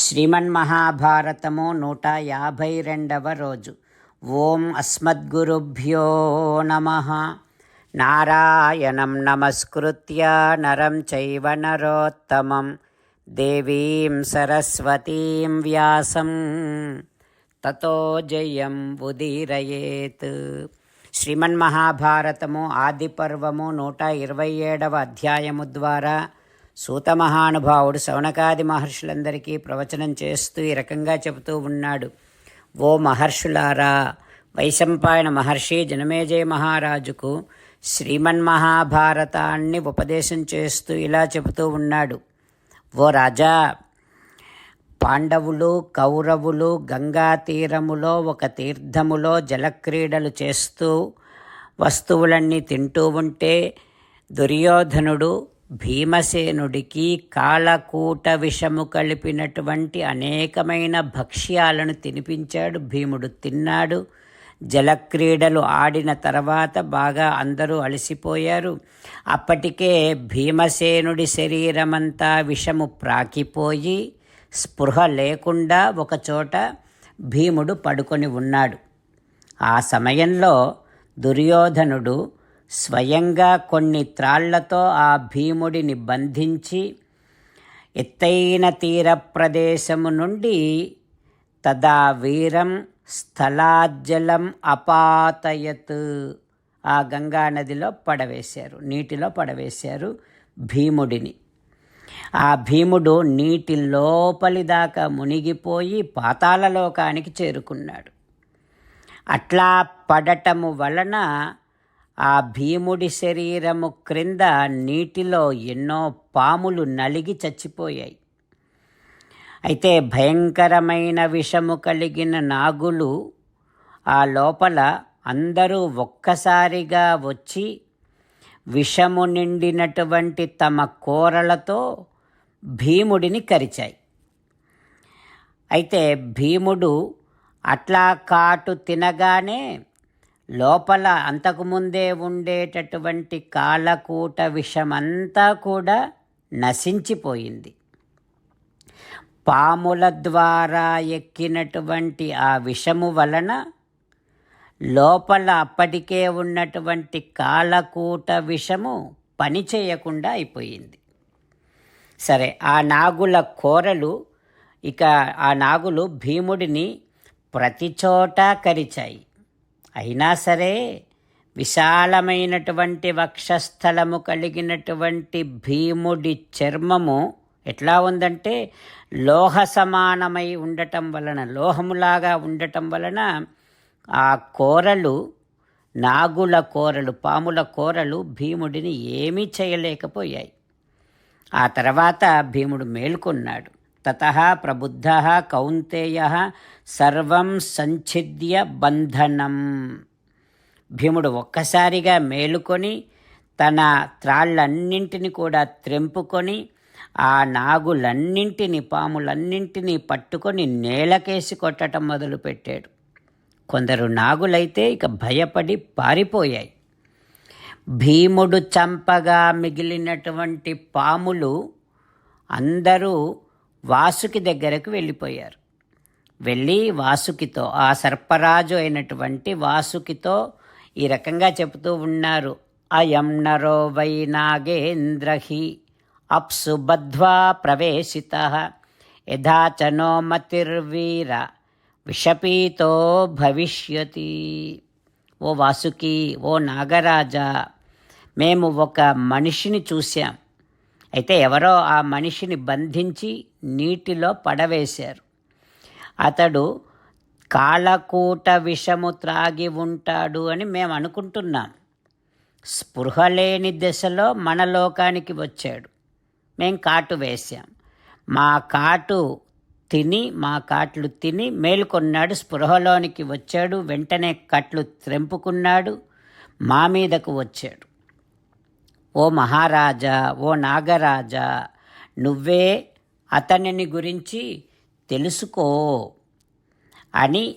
శ్రీమన్మహాభారతము నూట యాభై రెండవ రోజు ఓం అస్మద్గురుభ్యో నమ నారాయణం నమస్కృత్య నరం చైవ నరోత్తమం దేవీం సరస్వతీం వ్యాసం తతో జయం ఉదీరయేత్ శ్రీమన్మహాభారతము ఆదిపర్వము నూట ఇరవై ఏడవ అధ్యాయము ద్వారా సూత మహానుభావుడు శౌనకాది మహర్షులందరికీ ప్రవచనం చేస్తూ ఈ రకంగా చెబుతూ ఉన్నాడు. ఓ మహర్షులారా వైశంపాయన మహర్షి జనమేజయ మహారాజుకు శ్రీమన్ మహాభారతాన్ని ఉపదేశం చేస్తూ ఇలా చెబుతూ ఉన్నాడు. ఓ రాజా పాండవులు కౌరవులు గంగా తీరములో ఒక తీర్థములో జలక్రీడలు చేస్తూ వస్తువులన్నీ తింటూ ఉంటే దుర్యోధనుడు భీమసేనుడికి కాలకూట విషము కలిపినటువంటి అనేకమైన భక్ష్యాలను తినిపించాడు. భీముడు తిన్నాడు. జలక్రీడలు ఆడిన తర్వాత బాగా అందరూ అలసిపోయారు. అప్పటికే భీమసేనుడి శరీరమంతా విషము ప్రాకిపోయి స్పృహ లేకుండా ఒకచోట భీముడు పడుకొని ఉన్నాడు. ఆ సమయంలో దుర్యోధనుడు స్వయంగా కొన్ని త్రాళ్ళతో ఆ భీముడిని బంధించి ఎత్తైన తీర ప్రదేశము నుండి తదా వీరం స్థలాజలం అపాతయత్. ఆ గంగా నదిలో పడవేశారు నీటిలో పడవేశారు భీముడిని. ఆ భీముడు నీటి లోపలి దాకా మునిగిపోయి పాతాళలోకానికి చేరుకున్నాడు. అట్లా పడటము వలన ఆ భీముడి శరీరము క్రింద నీటిలో ఎన్నో పాములు నలిగి చచ్చిపోయాయి. అయితే భయంకరమైన విషము కలిగిన నాగులు ఆ లోపల అందరూ ఒక్కసారిగా వచ్చి విషము నిండినటువంటి తమ కూరలతో భీముడిని కరిచాయి. అయితే భీముడు అట్లా కాటు తినగానే లోపల అంతకుముందే ఉండేటటువంటి కాలకూట విషమంతా కూడా నశించిపోయింది. పాముల ద్వారా ఎక్కినటువంటి ఆ విషము వలన లోపల అప్పటికే ఉన్నటువంటి కాలకూట విషము పని చేయకుండా అయిపోయింది. సరే ఆ నాగుల కోరలు ఇక ఆ నాగులు భీముడిని ప్రతి చోట కరిచాయి. అయినా సరే విశాలమైనటువంటి వక్షస్థలము కలిగినటువంటి భీముడి చర్మము ఎట్లా ఉందంటే లోహ సమానమై ఉండటం వలన లోహములాగా ఉండటం వలన ఆ కోరలు నాగుల కోరలు పాముల కోరలు భీముడిని ఏమీ చేయలేకపోయాయి. ఆ తర్వాత భీముడు మేల్కొన్నాడు. తత ప్రబుద్ధ కౌంతేయ సర్వం సంఛిద్య బంధనం. భీముడు ఒక్కసారిగా మేలుకొని తన త్రాళ్ళన్నింటిని కూడా త్రెంపుకొని ఆ నాగులన్నింటినీ పాములన్నింటినీ పట్టుకొని నేలకేసి కొట్టడం మొదలుపెట్టాడు. కొందరు నాగులైతే ఇక భయపడి పారిపోయాయి. భీముడు చంపగా మిగిలినటువంటి పాములు అందరూ వాసుకి దగ్గరకు వెళ్ళిపోయారు. వెళ్ళి వాసుకితో ఆ సర్పరాజు అయినటువంటి వాసుకితో ఈ రకంగా చెబుతూ ఉన్నారు. అయంనరో వై నాగేంద్రహి అప్సు బద్ధ్వా ప్రవేశిత. యథాచనో మతిర్వీర విషపీతో భవిష్యతి. ఓ వాసుకి ఓ నాగరాజా మేము ఒక మనిషిని చూశాం. అయితే ఎవరో ఆ మనిషిని బంధించి నీటిలో పడవేశారు. అతడు కాళకూట విషము త్రాగి ఉంటాడు అని మేము అనుకుంటున్నాం. స్పృహ లేని దశలో మన లోకానికి వచ్చాడు. మేం కాటు వేశాం. మా కాటు తిని మా కాట్లు తిని మేలుకొన్నాడు స్పృహలోనికి వచ్చాడు వెంటనే కట్లు త్రెంపుకున్నాడు మా మీదకు వచ్చాడు. ఓ మహారాజా ఓ నాగరాజా నువ్వే అతనిని గురించి తెలుసుకో అని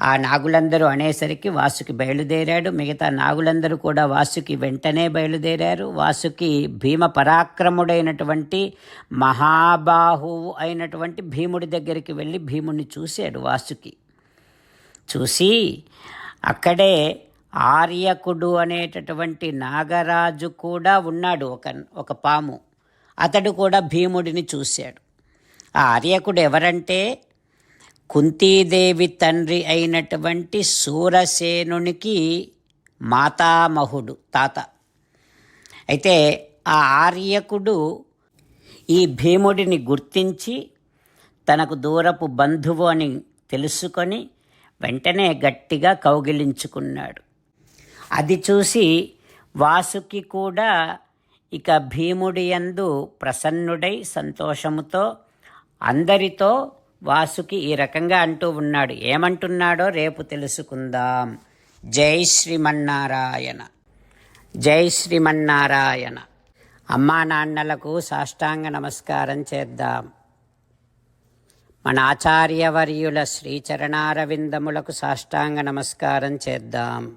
ఆ నాగులందరూ అనేసరికి వాసుకి బయలుదేరాడు. మిగతా నాగులందరూ కూడా వాసుకి వెంటనే బయలుదేరారు. వాసుకి భీమ పరాక్రముడైనటువంటి మహాబాహువు అయినటువంటి భీముడి దగ్గరికి వెళ్ళి భీముడిని చూశాడు వాసుకి. చూసి అక్కడే ఆర్యకుడు అనేటటువంటి నాగరాజు కూడా ఉన్నాడు ఒక ఒక పాము. అతడు కూడా భీముడిని చూశాడు. ఆ ఆర్యకుడు ఎవరంటే కుంతీదేవి తండ్రి అయినటువంటి సూరసేనునికి మాతామహుడు తాత. అయితే ఆ ఆర్యకుడు ఈ భీముడిని గుర్తించి తనకు దూరపు బంధువు అని తెలుసుకొని వెంటనే గట్టిగా కౌగిలించుకున్నాడు. అది చూసి వాసుకి కూడా ఇక భీముడి యందు ప్రసన్నుడై సంతోషముతో అందరితో వాసుకి ఈ రకంగా అంటూ ఉన్నాడు. ఏమంటున్నాడో రేపు తెలుసుకుందాం. జై శ్రీమన్నారాయణ. జై శ్రీమన్నారాయణ. అమ్మా నాన్నలకు సాష్టాంగ నమస్కారం చేద్దాం. మన ఆచార్యవర్యుల శ్రీచరణారవిందములకు సాష్టాంగ నమస్కారం చేద్దాం.